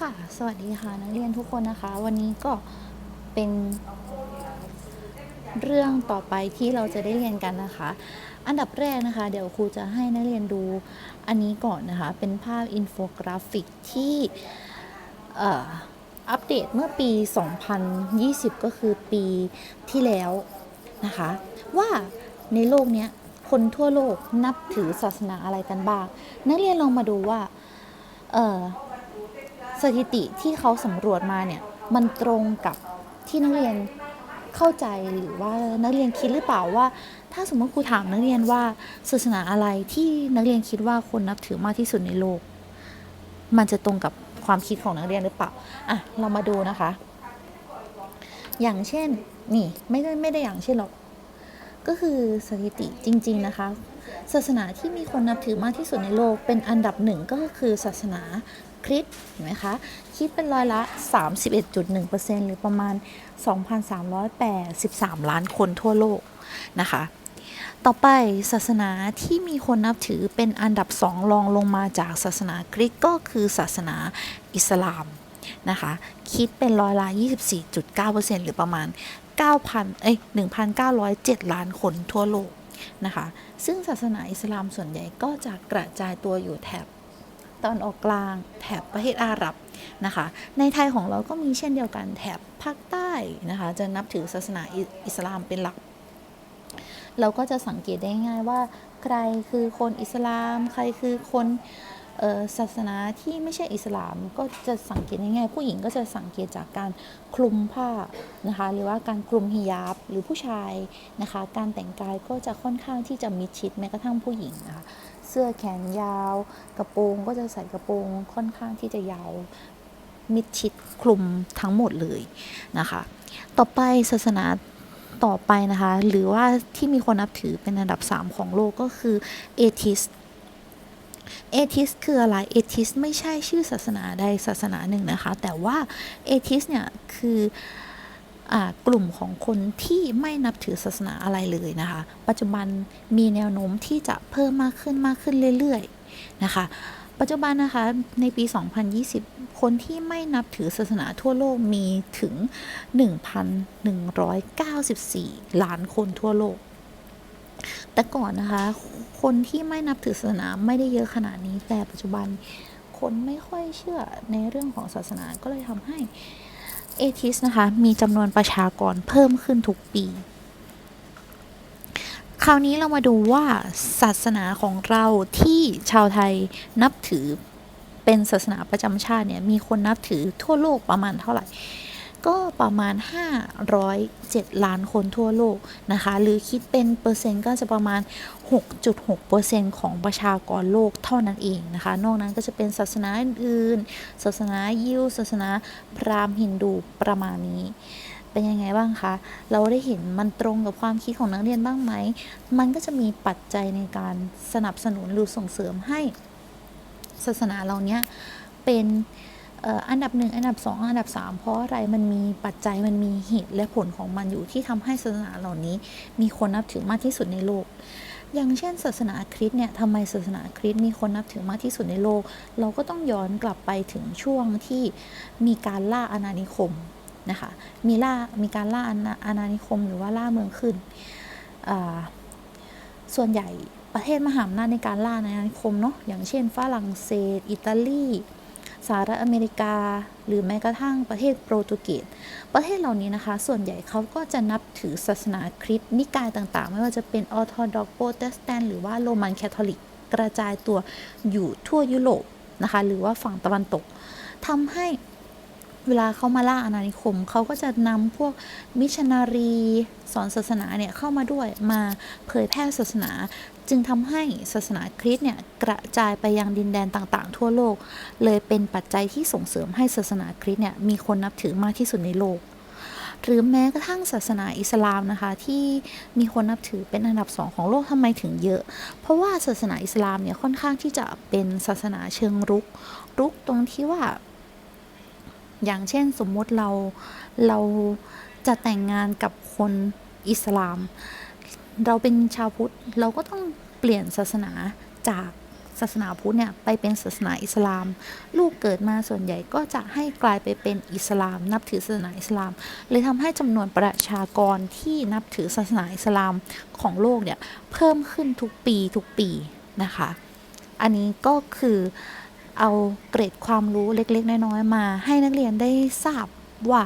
ค่ะ สวัสดีค่ะนักเรียนทุกคนนะคะ วันนี้ก็เป็นเรื่องต่อไปที่เราจะได้เรียนกันนะคะ อันดับแรกนะคะ เดี๋ยวครูจะให้นักเรียนดูอันนี้ก่อนนะคะ เป็นภาพอินโฟกราฟิกที่อัปเดตเมื่อปี 2020 ก็คือปีที่แล้วนะคะ ว่าในโลกนี้คนทั่วโลกนับถือศาสนาอะไรกันบ้าง นักเรียนลองมาดูว่า สถิติที่เขาสำรวจมาเนี่ยมันตรงกับที่นักเรียนเข้าใจหรือว่านักเรียนคิดหรือเปล่าว่า ถ้าสมมติครูถามนักเรียนว่าศาสนาอะไรที่นักเรียนคิดว่าคนนับถือมากที่สุดในโลก มันจะตรงกับความคิดของนักเรียนหรือเปล่าอะเรามาดูนะคะ อย่างเช่นนี่ไม่ได้ไม่ได้อย่างเช่นหรอกก็คือสถิติจริง ๆนะคะ ศาสนาที่มีคนนับถือมากที่สุดในโลกเป็นอันดับหนึ่งก็คือศาสนา คริสเห็นไหมคะ คิดเป็นร้อยละ 31.1%หรือประมาณ 2,383 ล้านคนทั่วโลกนะคะ ต่อไปศาสนาที่มีคนนับถือเป็นอันดับสองรองลงมาจากศาสนาคริสต์ก็คือศาสนาอิสลามนะคะ คิดเป็นร้อยละ 24.9%หรือประมาณ 9,000เอ้ย1,907 ล้านคนทั่วโลกนะคะ ซึ่งศาสนาอิสลามส่วนใหญ่ก็จะกระจายตัวอยู่แถบ ตอนออกกลาง แถบประเทศอาหรับนะคะ ในไทยของเราก็มีเช่นเดียวกันแถบภาคใต้นะคะจะนับถือศาสนาอิอิสลามเป็นหลัก เราก็จะสังเกตได้ง่ายว่า ใครคือคนอิสลาม ใครคือคน ศาสนาที่ไม่ใช่อิสลามก็จะสังเกตง่ายๆผู้หญิงก็จะสังเกตจากการคลุมผ้านะคะหรือว่าการคลุมฮิญาบหรือผู้ชายนะคะ การแต่งกายก็จะค่อนข้างที่จะมิดชิดแม้กระทั่งผู้หญิงนะคะเสื้อแขนยาว กระโปรงก็จะใส่กระโปรงค่อนข้างที่จะยาวมิดชิดคลุมทั้งหมดเลยนะคะ ต่อไปศาสนาต่อไปนะคะ หรือว่าที่มีคนนับถือเป็นอันดับ 3 ของโลกก็คือเอทิส เอทิสคืออะไรเอทิสไม่ใช่ชื่อศาสนาใดศาสนาหนึ่งนะคะ แต่ว่าเอทิสเนี่ยคืออกลุ่มของคนที่ไม่นับถือศาสนาอะไรเลยนะคะ ปัจจุบันมีแนวโน้มที่จะเพิ่มมากขึ้นมากขึ้นเรื่อยๆนะคะ ปัจจุบันนะคะในปี 2020 คนที่ไม่นับถือศาสนาทั่วโลกมีถึง 1,194 ล้านคนทั่วโลก แต่ก่อนนะคะ คนที่ไม่นับถือศาสนาไม่ได้เยอะขนาดนี้ แต่ปัจจุบันคนไม่ค่อยเชื่อในเรื่องของศาสนาก็เลยทำให้เอทิสนะคะ มีจำนวนประชากรเพิ่มขึ้นทุกปี คราวนี้เรามาดูว่าศาสนาของเราที่ชาวไทยนับถือเป็นศาสนาประจำชาติเนี่ย มีคนนับถือทั่วโลกประมาณเท่าไหร่ ก็ประมาณ 507 ล้านคนทั่วโลกนะคะ หรือคิดเป็นเปอร์เซ็นต์ก็จะประมาณ 6.6%ของประชากรโลกเท่านั้นเองนะคะ นอกนั้นก็จะเป็นศาสนาอื่นศาสนายิวศาสนาพราหมณ์ฮินดูประมาณนี้เป็นยังไงบ้างคะ เราได้เห็นมันตรงกับความคิดของนักเรียนบ้างไหม มันก็จะมีปัจจัยในการสนับสนุนหรือส่งเสริมให้ศาสนาเราเนี้ยเป็น อันดับหนึ่งอันดับสองอันดับสามเพราะอะไรมันมีปัจจัยมันมีเหตุและผลของมันอยู่ที่ทำให้ศาสนาเหล่านี้ มีคนนับถือมากที่สุดในโลก อย่างเช่น ศาสนาคริสต์เนี่ยทำไมศาสนาคริสต์มีคนนับถือมากที่สุดในโลก เราก็ต้องย้อนกลับไปถึงช่วงที่มีการล่าอาณานิคมนะคะมีล่ามีการล่าอาณานิคมหรือว่าล่าเมืองขึ้น ส่วนใหญ่ประเทศมหาอำนาจในการล่าอาณานิคมเนาะอย่างเช่นฝรั่งเศส อิตาลี สหรัฐอเมริกา หรือแม้กระทั่งประเทศโปรตุเกสประเทศเหล่านี้นะคะ ส่วนใหญ่เขาก็จะนับถือศาสนาคริสต์นิกายต่างๆ ไม่ว่าจะเป็นออร์โธดอกโปรเตสแตนต์หรือว่าโรมันแคทอลิกกระจายตัวอยู่ทั่วยุโรปนะคะ หรือว่าฝั่งตะวันตกทำให้เวลาเขามาล่าอาณานิคม เขาก็จะนำพวกมิชชันนารี สอนศาสนาเนี่ยเข้ามาด้วยมาเผยแพร่ศาสนา จึงทำให้ศาสนาคริสต์เนี่ยกระจายไปยังดินแดนต่างๆ ทั่วโลก เลยเป็นปัจจัยที่ส่งเสริมให้ศาสนาคริสต์เนี่ยมีคนนับถือมากที่สุดในโลก หรือแม้กระทั่งศาสนาอิสลามนะคะ ที่มีคนนับถือเป็นอันดับสองของโลกทำไมถึงเยอะ เพราะว่าศาสนาอิสลามเนี่ยค่อนข้างที่จะเป็นศาสนาเชิงรุก รุกตรงที่ว่า อย่างเช่นสมมติเราเราจะแต่งงานกับคนอิสลาม เราเป็นชาวพุทธเราก็ต้องเปลี่ยนศาสนาจากศาสนาพุทธเนี่ยไปเป็นศาสนาอิสลาม ลูกเกิดมาส่วนใหญ่ก็จะให้กลายไปเป็นอิสลาม นับถือศาสนาอิสลามเลยทำให้จำนวนประชากรที่นับถือศาสนาอิสลามของโลกเนี่ยเพิ่มขึ้นทุกปีทุกปีนะคะ อันนี้ก็คือเอาเกรดความรู้เล็กๆ น้อยๆมาให้นักเรียนได้ทราบว่า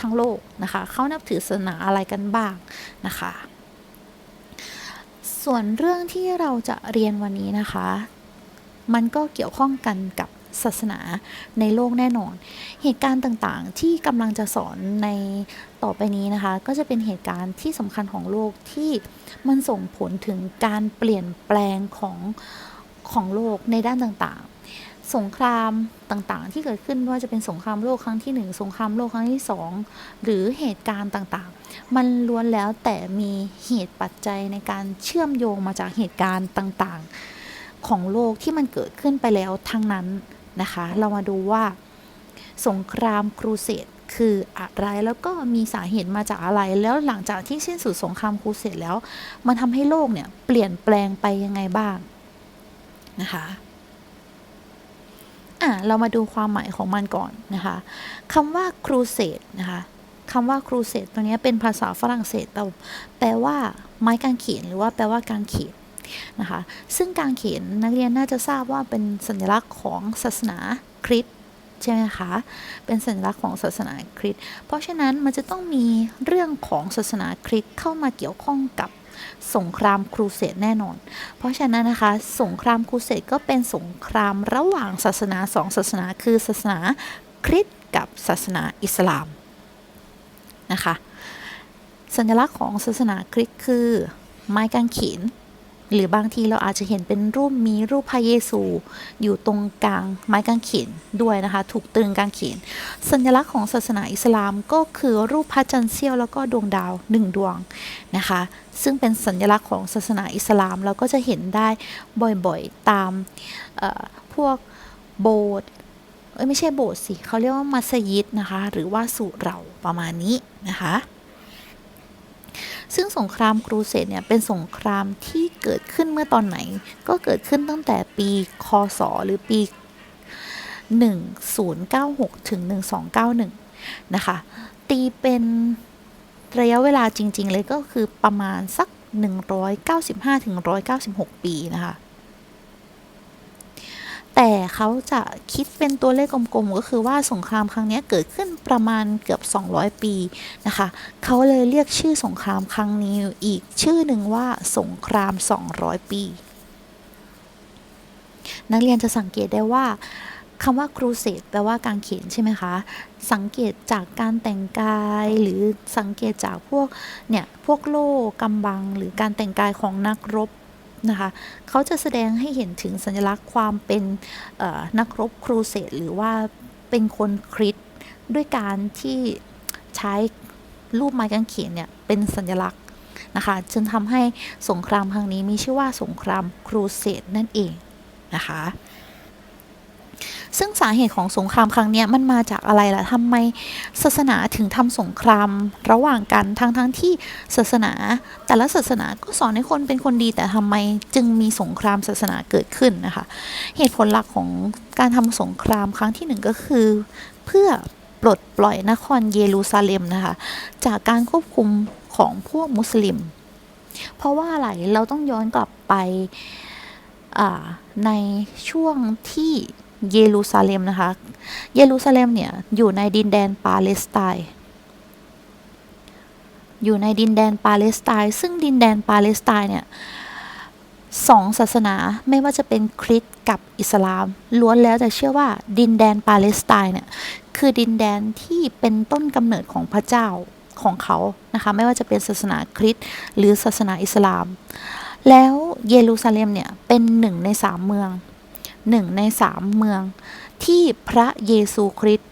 ทั้งโลกนะคะเขานับถือศาสนาอะไรกันบ้างนะคะ ส่วนเรื่องที่เราจะเรียนวันนี้นะคะ มันก็เกี่ยวข้องกันกับศาสนาในโลกแน่นอน เหตุการณ์ต่างๆที่กำลังจะสอนในต่อไปนี้นะคะ ก็จะเป็นเหตุการณ์ที่สำคัญของโลกที่มันส่งผลถึงการเปลี่ยนแปลงของของโลกในด้านต่างๆ สงครามต่างๆ ที่เกิดขึ้นว่าจะเป็นสงครามโลกครั้งที่หนึ่งสงครามโลกครั้งที่สองหรือเหตุการณ์ต่างๆ มันล้วนแล้วแต่มีเหตุปัจจัยในการเชื่อมโยงมาจากเหตุการณ์ต่างๆ ของโลกที่มันเกิดขึ้นไปแล้วทั้งนั้นนะคะ เรามาดูว่า สงครามครูเสดคืออะไรแล้วก็มีสาเหตุมาจากอะไร แล้วหลังจากที่สิ้นสุดสงครามครูเสดแล้ว มันทำให้โลกเนี่ยเปลี่ยนแปลงไปยังไงบ้างนะคะ อะเรามาดูความหมายของมันก่อนนะคะคำว่าครูเสดนะคะคำว่าครูเสดตัวนี้เป็นภาษาฝรั่งเศสแต่แปลว่าไม้กางเขนหรือว่าแปลว่ากางเขนนะคะซึ่งกางเขนนักเรียนน่าจะทราบว่าเป็นสัญลักษณ์ของศาสนาคริสต์ใช่ไหมคะ เป็นสัญลักษณ์ของศาสนาคริสต์เพราะฉะนั้นมันจะต้องมีเรื่องของศาสนาคริสต์เข้ามาเกี่ยวข้องกับ สงครามครูเสดแน่นอน เพราะฉะนั้นนะคะ สงครามครูเสดก็เป็นสงครามระหว่างศาสนาสองศาสนาคือศาสนาคริสต์กับศาสนาอิสลามนะคะ สัญลักษณ์ของศาสนาคริสต์คือไม้กางเขน หรือบางทีเราอาจจะเห็นเป็นรูปมีรูปพระเยซู อยู่ตรงกลางไม้กางเขนด้วยนะคะ ถูกตึงกางเขน สัญลักษณ์ของศาสนาอิสลามก็คือรูปพระจันทร์เสี้ยวแล้วก็ดวงดาวหนึ่งดวงนะคะ ซึ่งเป็นสัญลักษณ์ของศาสนาอิสลามเราก็จะเห็นได้บ่อยๆตามพวกโบสถ์เอ้ยไม่ใช่โบสถ์สิเขาเรียกว่ามัสยิดนะคะ หรือว่าสุเหราประมาณนี้นะคะ ซึ่งสงครามครูเสดเนี่ยเป็นสงครามที่เกิดขึ้นเมื่อตอนไหน ก็เกิดขึ้นตั้งแต่ปีคศหรือปี 1096 ถึง 1291 นะคะ ตีเป็นระยะเวลาจริง ๆ เลยก็คือประมาณสัก 195ถึง196 ปีนะคะ แต่เขาจะคิดเป็นตัวเลขกลมๆ ก็คือว่าสงครามครั้งนี้เกิดขึ้นประมาณเกือบ 200 ปีนะคะเขาเลยเรียกชื่อสงครามครั้งนี้อีกชื่อหนึ่งว่าสงคราม 200 ปี นักเรียนจะสังเกตได้ว่าคำว่าครูเสดแปลว่ากางเขนใช่ไหมคะ สังเกตจากการแต่งกายหรือสังเกตจากพวกเนี่ยพวกโล่กำบัง หรือการแต่งกายของนักรบ นะคะเขาจะแสดงให้เห็นถึงสัญลักษณ์ความเป็นนักรบครูเสดหรือว่าเป็นคนคริสด้วยการที่ใช้รูปไม้กางเขนเนี่ยเป็นสัญลักษณ์นะคะจึงทำให้สงครามครั้งนี้มีชื่อว่าสงครามครูเสดนั่นเองนะคะ ซึ่งสาเหตุของสงครามครั้งนี้มันมาจากอะไรล่ะทำไมศาสนาถึงทำสงครามระหว่างกันทั้งทั้งที่ศาสนา แต่ละศาสนาก็สอนให้คนเป็นคนดี แต่ทำไมจึงมีสงครามศาสนาเกิดขึ้นนะคะ เหตุผลหลักของการทำสงครามครั้งที่หนึ่งก็คือ เพื่อปลดปล่อยนครเยรูซาเล็มนะคะ จากการควบคุมของพวกมุสลิม เพราะว่าอะไรเราต้องย้อนกลับไปในช่วงที่ เยรูซาเล็มนะคะ เยรูซาเล็มเนี่ยอยู่ในดินแดนปาเลสไตน์อยู่ในดินแดนปาเลสไตน์ซึ่งดินแดนปาเลสไตน์เนี่ยสองศาสนาไม่ว่าจะเป็นคริสต์กับอิสลาม ล้วนแล้วแต่เชื่อว่าดินแดนปาเลสไตน์เนี่ยคือดินแดนที่เป็นต้นกำเนิดของพระเจ้าของเขานะคะไม่ว่าจะเป็นศาสนาคริสต์หรือศาสนาอิสลาม แล้วเยรูซาเล็มเนี่ยเป็นหนึ่งในสามเมือง หนึ่งในสามเมือง ที่พระเยซูคริสต์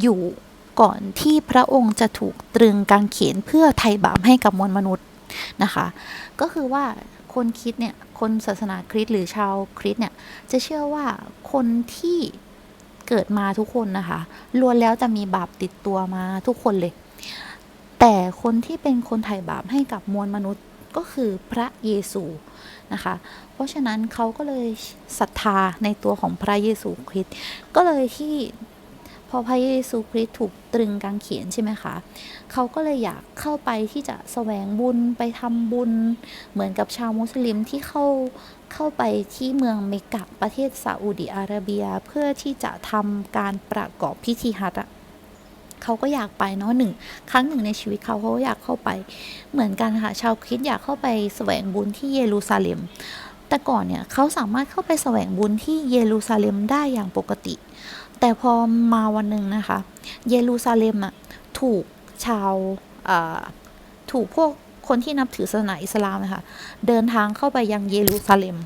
อยู่ก่อนที่พระองค์จะถูกตรึงกางเขนเพื่อไถ่บาปให้กับมวลมนุษย์นะคะ ก็คือว่าคนคิดเนี่ย คนศาสนาคริสต์หรือชาวคริสต์เนี่ย จะเชื่อว่าคนที่เกิดมาทุกคนนะคะล้วนแล้วจะมีบาปติดตัวมาทุกคนเลย แต่คนที่เป็นคนไถ่บาปให้กับมวลมนุษย์ก็คือพระเยซู นะคะ เพราะฉะนั้นเขาก็เลยศรัทธาในตัวของพระเยซูคริสต์ก็เลยที่พอพระเยซูคริสต์ถูกตรึงกางเขนใช่ไหมคะ เขาก็เลยอยากเข้าไปที่จะแสวงบุญไปทำบุญ เหมือนกับชาวมุสลิมที่เข้าเข้าไปที่เมืองเมกะประเทศซาอุดิอาระเบีย เพื่อที่จะทำการประกอบพิธีฮัจ เขาก็อยากไปเนาะหนึ่งครั้งหนึ่งในชีวิตเขาเขาก็อยากเข้าไป เหมือนกันค่ะชาวคริสต์อยากเข้าไปแสวงบุญที่เยรูซาเล็ม แต่ก่อนเนี่ยเขาสามารถเข้าไปแสวงบุญที่เยรูซาเล็มได้อย่างปกติ แต่พอมาวันหนึ่งนะคะ เยรูซาเล็มอะถูกชาวถูกพวกคนที่นับถือศาสนาอิสลามนะคะเดินทางเข้าไปยังเยรูซาเล็ม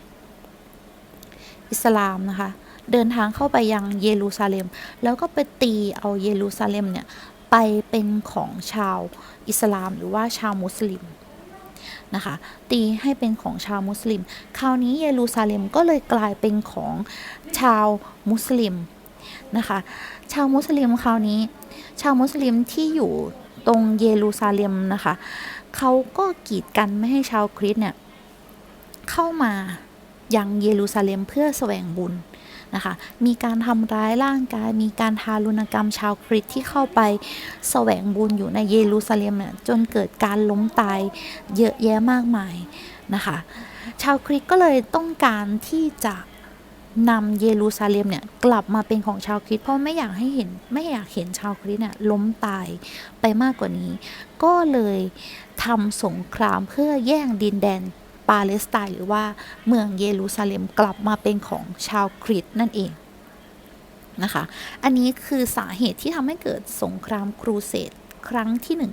อิสลามนะคะ เดินทางเข้าไปยังเยรูซาเล็ม แล้วก็ไปตีเอาเยรูซาเล็มเนี่ยไปเป็นของชาวอิสลามหรือว่าชาวมุสลิมนะคะตีให้เป็นของชาวมุสลิม คราวนี้เยรูซาเล็มก็เลยกลายเป็นของชาวมุสลิมนะคะชาวมุสลิมคราวนี้ ชาวมุสลิมที่อยู่ตรงเยรูซาเล็มนะคะเขาก็กีดกันไม่ให้ชาวคริสต์เนี่ยเข้ามายังเยรูซาเล็มเพื่อแสวงบุญ นะคะ มีการทำร้ายร่างกาย มีการทารุณกรรมชาวคริสต์ที่เข้าไปแสวงบุญอยู่ในเยรูซาเล็มเนี่ยจนเกิดการล้มตายเยอะแยะมากมายนะคะ ชาวคริสต์ก็เลยต้องการที่จะนำเยรูซาเล็มเนี่ยกลับมาเป็นของชาวคริสต์เพราะไม่อยากให้เห็นไม่อยากเห็นชาวคริสต์เนี่ยล้มตายไปมากกว่านี้ ก็เลยทำสงครามเพื่อแย่งดินแดน ปาเลสไตน์หรือว่าเมืองเยรูซาเล็มกลับมาเป็นของชาวคริสต์นั่นเองนะคะ อันนี้คือสาเหตุที่ทำให้เกิดสงครามครูเสดครั้งที่หนึ่ง